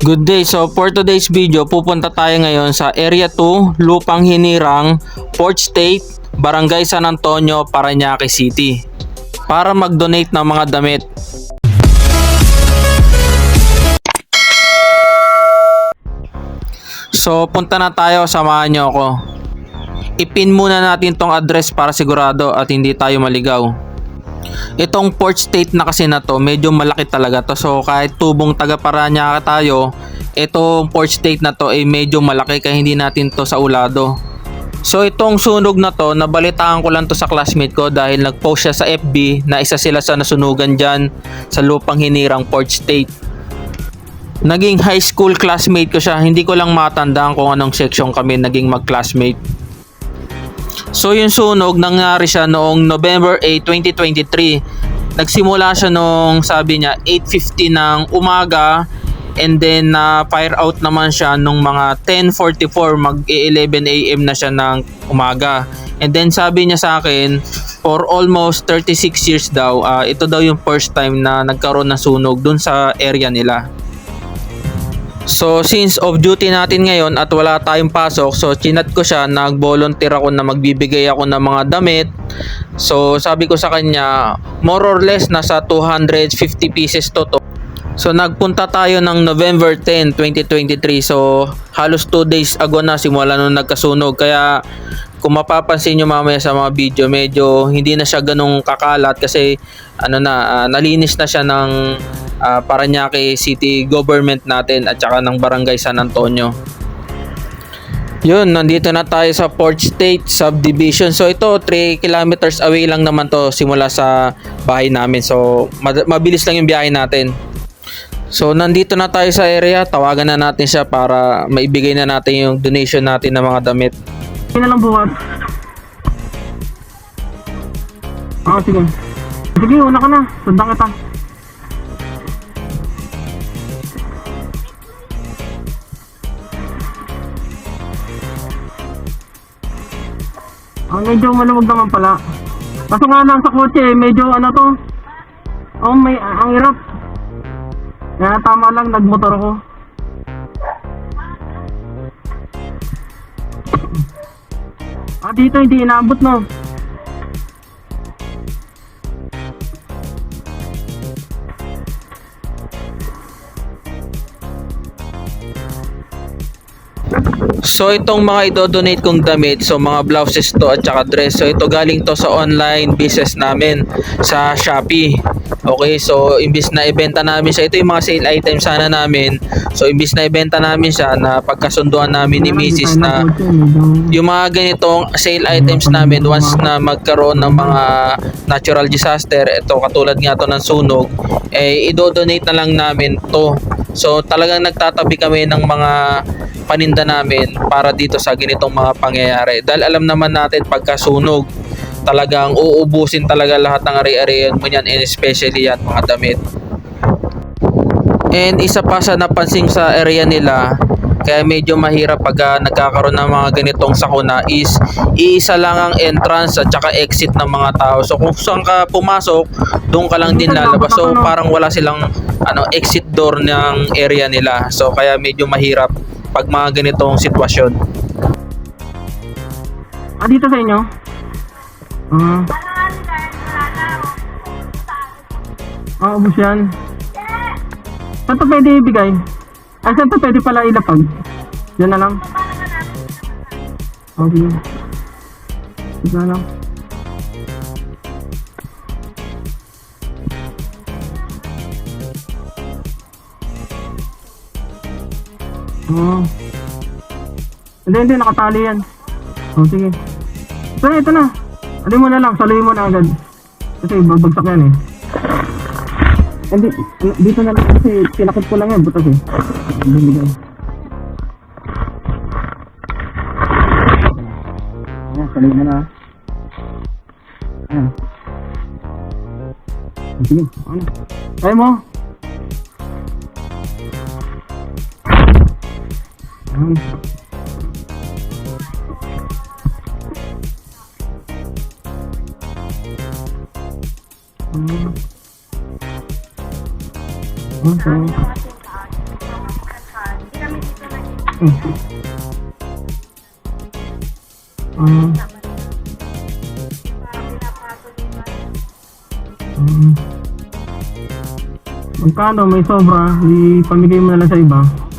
Good day. So for today's video, pupunta tayo ngayon sa Area 2, Lupang Hinirang, Port State, Barangay San Antonio, Parañaque City para mag-donate ng mga damit. So punta na tayo, samahan nyo ako. Ipin muna natin tong address para sigurado at hindi tayo maligaw. Itong port state na kasi na to, medyo malaki talaga to. So kahit tubong taga Paranaque tayo, itong port state na to ay medyo malaki kaya hindi natin to sa ulado. So itong sunog na to, nabalitaan ko lang to sa classmate ko dahil nag-post siya sa FB na isa sila sa nasunugan dyan sa lupang hinirang port state. Naging high school classmate ko siya, hindi ko lang matandaan kung anong section kami naging mag-classmate. So yung sunog, nangyari siya noong November 8, 2023. Nagsimula siya noong sabi niya 8.50 ng umaga and then na fire out naman siya nung mga 10.44 mag 11 AM na siya ng umaga. And then sabi niya sa akin for almost 36 years daw, ah, ito daw yung first time na nagkaroon ng sunog dun sa area nila. So since off duty natin ngayon at wala tayong pasok, so chinat ko siya, nag-volunteer ako na magbibigay ako ng mga damit. So sabi ko sa kanya, more or less nasa 250 pieces to to. So nagpunta tayo ng November 10, 2023. So halos 2 days ago na simula nung nagkasunog. Kaya kung mapapansin nyo mamaya sa mga video, medyo hindi na siya ganong kakalat kasi ano na, ah, nalinis na siya ng ah, Parañaque City government natin at saka ng Barangay San Antonio. Yun, nandito na tayo sa Port State Subdivision. So ito, 3 kilometers away lang naman to simula sa bahay namin. So mabilis lang yung biyahe natin. So nandito na tayo sa area, tawagan na natin siya para maibigay na natin yung donation natin ng mga damit. Hindi na lang bukas. Ah, sige. Sige, una ka na. Sundan kita. Ah, medyo maluwag naman pala. Kaso nga lang sa kotse, medyo ano to. Oh, may, ang hirap. Kaya tama lang, nagmotor ko. Ah, dito hindi inaabot no. So itong mga idodonate kong damit, so mga blouses to at saka dress. So ito galing to sa online business namin sa Shopee. Okay, so imbis na ibenta namin siya, ito yung mga sale items sana namin. So imbis na ibenta namin siya na pagkasunduan namin ni Mrs. na yung mga ganitong sale items namin once na magkaroon ng mga natural disaster, ito katulad nga to ng sunog, eh idodonate na lang namin to. So talagang nagtatabi kami ng mga paninda namin para dito sa ganitong mga pangyayari. Dahil alam naman natin pagkasunog, talagang uubusin talaga lahat ng ari-arian mo yan and especially yan mga damit. And isa pa sa napansin sa area nila, kaya medyo mahirap pag ah, nagkakaroon ng mga ganitong sakuna is iisa lang ang entrance at saka exit ng mga tao. So kung saan ka pumasok, doon ka lang din lalabas. So parang wala silang ano exit door ng area nila. So kaya medyo mahirap pag mga ganitong sitwasyon. Ah, dito sa inyo? Ah. Ah, ubus yan. Saan to pwede ibigay? Ay, saan to pwede pala ilapag? Yan na lang. Okay. Yan na lang. Oh. Hindi, hindi, nakatali yan. Oh, sige. Ito na, ito na. Alin mo na lang, saluhin mo na agad. Kasi babagsak yan eh. Hindi, dito na lang kasi kinakot ko lang yan, butas eh. Bumigay. Ayan, saluhin mo na. Ayan. Sige, ano? Kaya mo? Ayan. Hmm. Okay. Hmm. Hmm. Hmm. Magkano may sobra, di pamigay mo na lang sa iba.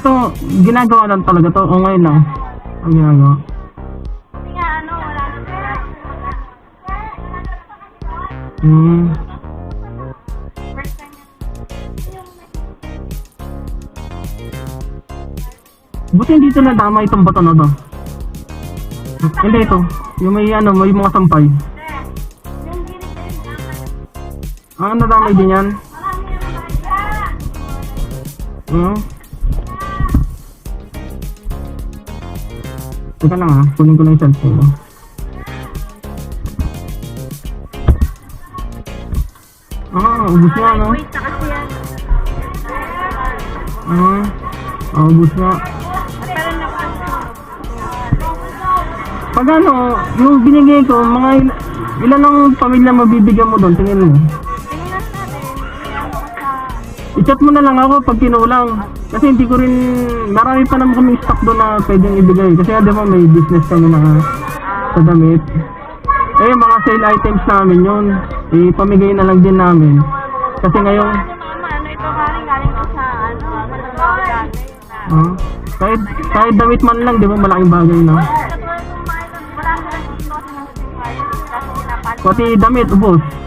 Ay, ito, ginagawa lang talaga to. O ngayon lang. Ang ginagawa. Hmm. Buti hindi ito nadama itong bato na to. Hindi ito. Yung may ano, may mga sampay. Ah, nadamay din yan. Hmm. Teka lang ha, kunin ko lang yung cellphone mo. Ah, ubus nga no? Wait na kasi yan. Ah, ah, ubus naku, Pag ano, yung binigay ko, mga il- ilan ang pamilya mabibigyan mo doon, tingin mo. I-chat mo na lang ako pag kinulang. Kasi hindi ko rin, marami pa naman kami stock doon na pwedeng ibigay. Kasi di ba may business kami na sa damit. Eh, mga sale items namin yun. Ipamigay na lang din namin. Kasi ngayon, Ano ano ano, ah, kahit, kahit damit man lang, di ba malaking bagay na. Katulad ng mga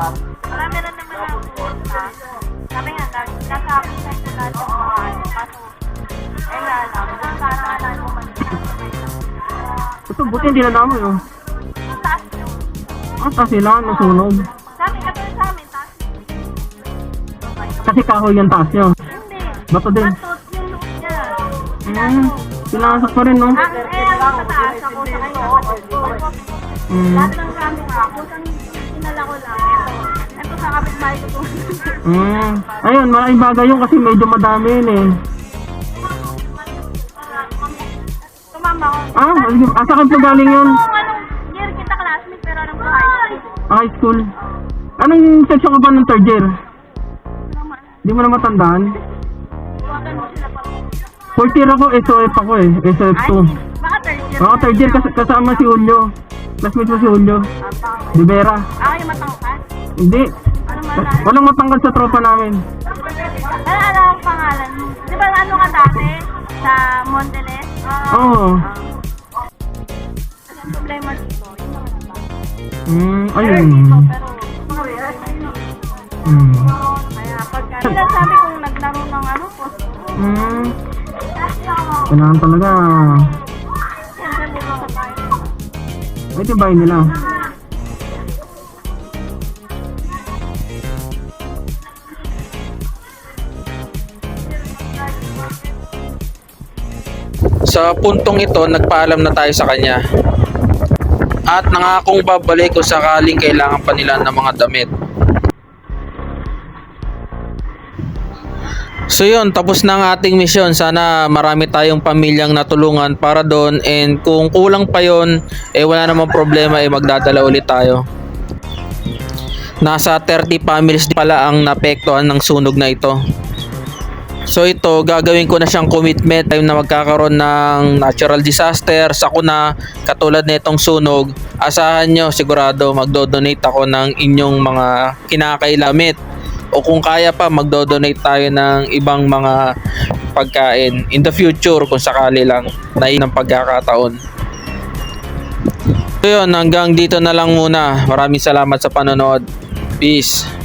ano sa... Marami rin naman na pupunta. Sabi nga, nasa akin sa ito lahat yung mga ano. Kaso, eh na lang, kung sana nga lang mo Ito, buti hindi na damo yun. Taas yung... Ah, kasi sila, nasunog. Sabi, katulad sa amin, taas Kasi kahoy yung taas nyo. Hindi. Bato din. Matot yung loob niya. Hmm, pinasak pa rin, no? Ang eh, ang sa taas ako sa kanya. Hmm. Lahat ng ko, sinala ko lang. Ito. Ito sa kapitbahay ko to. Hmm. Ayun, malaking bagay yun kasi medyo madami yun eh. Tumama ko. Ah, asa ka po galing yun? Kung anong year kita classmate pero anong buhay. High school. Anong section ka ba ng third year? Di mo na matandaan? Fourth year ako, SOF ako eh. SOF 2. Baka third year. Oo, third year kas- kasama si Julio. Classmate mo si Julio. Di Vera. Ah, yung matangkas? Hindi. Ano na? Walang matangkad sa tropa namin. Ano, ano ang pangalan mo? Di ba ano ka dati? Sa Mondelez? Oo. Kasi ang problema dito, yung mga naba. Hmm, ayun. Pero, mga rare. Hmm. Kaya pagka... Sila sabi kong naglaro ng ano po. Hmm. Kailangan talaga. Ay, tibay nila. Sa puntong ito, nagpaalam na tayo sa kanya. At nangakong babalik kung sakaling kailangan pa nila ng mga damit. So yun, tapos na ang ating misyon. Sana marami tayong pamilyang natulungan para doon and kung kulang pa yon, eh wala namang problema eh magdadala ulit tayo. Nasa 30 families pala ang napektuhan ng sunog na ito. So ito, gagawin ko na siyang commitment time na magkakaroon ng natural disaster, sakuna, katulad na itong sunog. Asahan nyo, sigurado magdo-donate ako ng inyong mga kinakailamit. O kung kaya pa, magdo-donate tayo ng ibang mga pagkain in the future kung sakali lang na ang pagkakataon. So yun, hanggang dito na lang muna. Maraming salamat sa panonood. Peace.